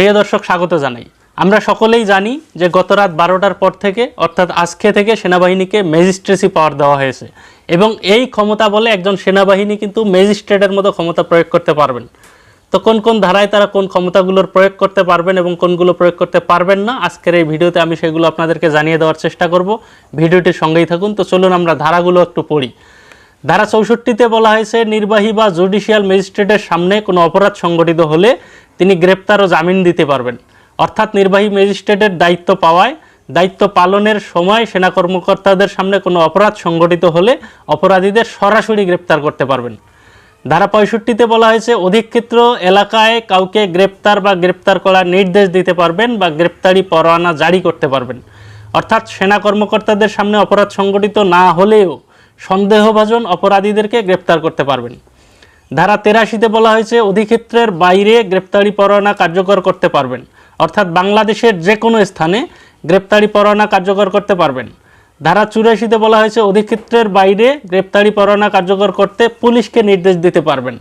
প্রিয় দর্শক, স্বাগত জানাই। আমরা সকলেই জানি যে গত রাত বারোটার পর থেকে, অর্থাৎ আজকে থেকে সেনাবাহিনীকে ম্যাজিস্ট্রেসি পাওয়ার দেওয়া হয়েছে এবং এই ক্ষমতা বলে একজন সেনাবাহিনী কিন্তু ম্যাজিস্ট্রেটের মতো ক্ষমতা প্রয়োগ করতে পারবেন। তো কোন কোন ধারায় তারা কোন ক্ষমতাগুলোর প্রয়োগ করতে পারবেন এবং কোনগুলো প্রয়োগ করতে পারবেন না, আজকের এই ভিডিওতে আমি সেগুলো আপনাদেরকে জানিয়ে দেওয়ার চেষ্টা করব। ভিডিওটির সঙ্গেই থাকুন। তো চলুন আমরা ধারাগুলো একটু পড়ি। ধারা চৌষট্টিতে বলা হয়েছে, নির্বাহী বা জুডিশিয়াল ম্যাজিস্ট্রেটের সামনে কোনো অপরাধ সংগঠিত হলে তিনি গ্রেপ্তার ও জামিন দিতে পারবেন। অর্থাৎ নির্বাহী ম্যাজিস্ট্রেটের দায়িত্ব পাওয়ায়, দায়িত্ব পালনের সময় সেনা কর্মকর্তাদের সামনে কোনো অপরাধ সংগঠিত হলে অপরাধীদের সরাসরি গ্রেপ্তার করতে পারবেন। ধারা পঁয়ষট্টিতে বলা হয়েছে অধিক্ষেত্র এলাকায় কাউকে গ্রেপ্তার বা গ্রেপ্তার করার নির্দেশ দিতে পারবেন বা গ্রেপ্তারি পরোয়ানা জারি করতে পারবেন। অর্থাৎ সেনা কর্মকর্তাদের সামনে অপরাধ সংগঠিত না হলেও সন্দেহভাজন অপরাধীদেরকে গ্রেপ্তার করতে পারবেন। ধারা তেরাশিতে বলা হয়েছে, অধিক্ষেত্রের বাইরে গ্রেপ্তারি পরোয়ানা কার্যকর করতে পারবেন। অর্থাৎ বাংলাদেশের যে কোনো স্থানে গ্রেপ্তারি পরোয়ানা কার্যকর করতে পারবেন। ধারা চুরাশিতে বলা হয়েছে, অধিক্ষেত্রের বাইরে গ্রেপ্তারি পরোয়ানা কার্যকর করতে পুলিশকে নির্দেশ দিতে পারবেন।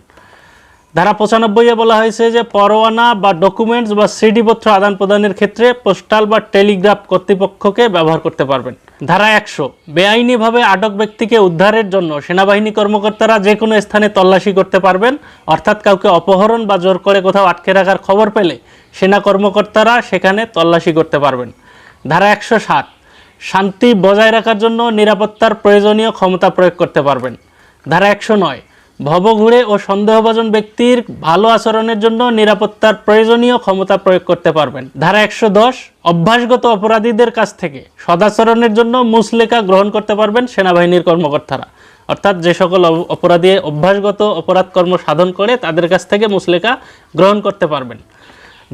ধারা পঁচানব্বইয়ে বলা হয়েছে যে পরোয়ানা বা ডকুমেন্টস বা সিডিপত্র আদান প্রদানের ক্ষেত্রে পোস্টাল বা টেলিগ্রাফ কর্তৃপক্ষকে ব্যবহার করতে পারবেন। ধারা একশো, বেআইনিভাবে আটক ব্যক্তিকে উদ্ধারের জন্য সেনাবাহিনী কর্মকর্তারা যে কোনো স্থানে তল্লাশি করতে পারবেন, অর্থাৎ কাউকে অপহরণ বা জোর করে কোথাও আটকে রাখার খবর পেলে সেনা কর্মকর্তারা সেখানে তল্লাশি করতে পারবেন। ধারা একশো সাত, শান্তি বজায় রাখার জন্য নিরাপত্তার প্রয়োজনীয় ক্ষমতা প্রয়োগ করতে পারবেন। ধারা একশো নয় ভবঘুরে ও সন্দেহভাজন ব্যক্তির ভালো আচরণের জন্য নিরাপত্তার প্রয়োজনীয় ক্ষমতা প্রয়োগ করতে পারবেন। ধারা একশো দশ, অভ্যাসগত অপরাধীদের কাছ থেকে সদাচরণের জন্য মুসলেখা গ্রহণ করতে পারবেন সেনাবাহিনীর কর্মকর্তারা। অর্থাৎ যে সকল অপরাধী অভ্যাসগত অপরাধ কর্ম সাধন করে তাদের কাছ থেকে মুসলেখা গ্রহণ করতে পারবেন।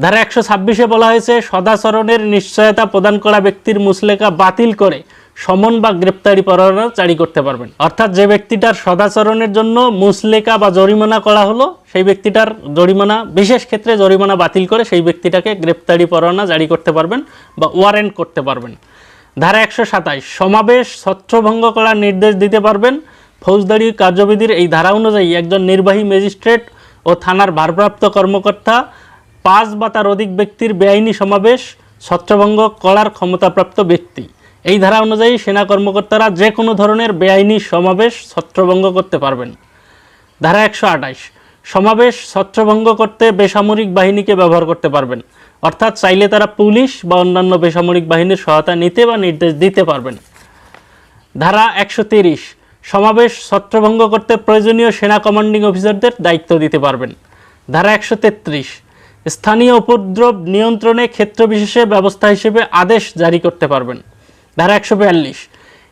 ধারা একশো ছাব্বিশে বলা হয়েছে, সদাচরণের নিশ্চয়তা প্রদান করা ব্যক্তির মুসলেখা বাতিল করে সমন বা গ্রেপ্তারি পরোয়ানা জারি করতে পারবেন। অর্থাৎ যে ব্যক্তিটার সদাচরণের জন্য মুসলেকা বা জরিমানা করা হলো, সেই ব্যক্তিটার জরিমানা, বিশেষ ক্ষেত্রে জরিমানা বাতিল করে সেই ব্যক্তিটাকে গ্রেপ্তারি পরোয়ানা জারি করতে পারবেন বা ওয়ারেন্ট করতে পারবেন। ধারা একশো সাতাইশ সমাবেশ ছত্রভঙ্গ করার নির্দেশ দিতে পারবেন। ফৌজদারি কার্যবিধির এই ধারা অনুযায়ী একজন নির্বাহী ম্যাজিস্ট্রেট ও থানার ভারপ্রাপ্ত কর্মকর্তা, পাঁচ বা তার অধিক ব্যক্তির বেআইনি সমাবেশ, ছত্রভঙ্গ করার ক্ষমতাপ্রাপ্ত ব্যক্তি। এই ধারা অনুযায়ী সেনা কর্মকর্তারা যে কোনো ধরনের বেআইনি সমাবেশ ছত্রভঙ্গ করতে পারবেন। ধারা একশো আঠাইশ সমাবেশ ছত্রভঙ্গ করতে বেসামরিক বাহিনীকে ব্যবহার করতে পারবেন। অর্থাৎ চাইলে তারা পুলিশ বা অন্যান্য বেসামরিক বাহিনীর সহায়তা নিতে বা নির্দেশ দিতে পারবেন। ধারা একশো তিরিশ, সমাবেশ ছত্রভঙ্গ করতে প্রয়োজনীয় সেনা কমান্ডিং অফিসারদের দায়িত্ব দিতে পারবেন। ধারা একশো তেত্রিশ, স্থানীয় উপদ্রব নিয়ন্ত্রণে ক্ষেত্র বিশেষে ব্যবস্থা হিসেবে আদেশ জারি করতে পারবেন। ধারা একশো বিয়াল্লিশ।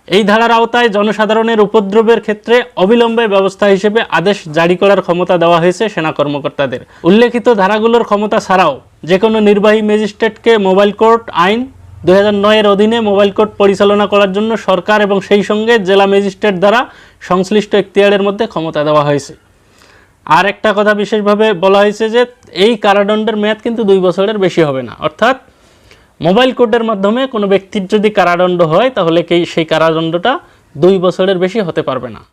এই ধারার আওতায় জনসাধারণের উপদ্রবের ক্ষেত্রে অবিলম্বে ব্যবস্থা হিসেবে আদেশ জারি করার ক্ষমতা দেওয়া হয়েছে সেনা কর্মকর্তাদের। উল্লেখিত ধারাগুলোর ক্ষমতা ছাড়াও যে কোনো নির্বাহী ম্যাজিস্ট্রেটকে মোবাইল কোর্ট আইন দু এর অধীনে মোবাইল কোর্ট পরিচালনা করার জন্য সরকার এবং সেই সঙ্গে জেলা ম্যাজিস্ট্রেট দ্বারা সংশ্লিষ্ট এখতিয়ারের মধ্যে ক্ষমতা দেওয়া হয়েছে। আর একটা কথা বিশেষভাবে বলা হয়েছে যে এই কারাদণ্ডের মেয়াদ কিন্তু দুই বছরের বেশি হবে না। অর্থাৎ মোবাইল কোর্টের মাধ্যমে কোনো ব্যক্তির যদি কারাদণ্ড হয়, তাহলে সেই কারাদণ্ডটা দুই বছরের বেশি হতে পারবে না।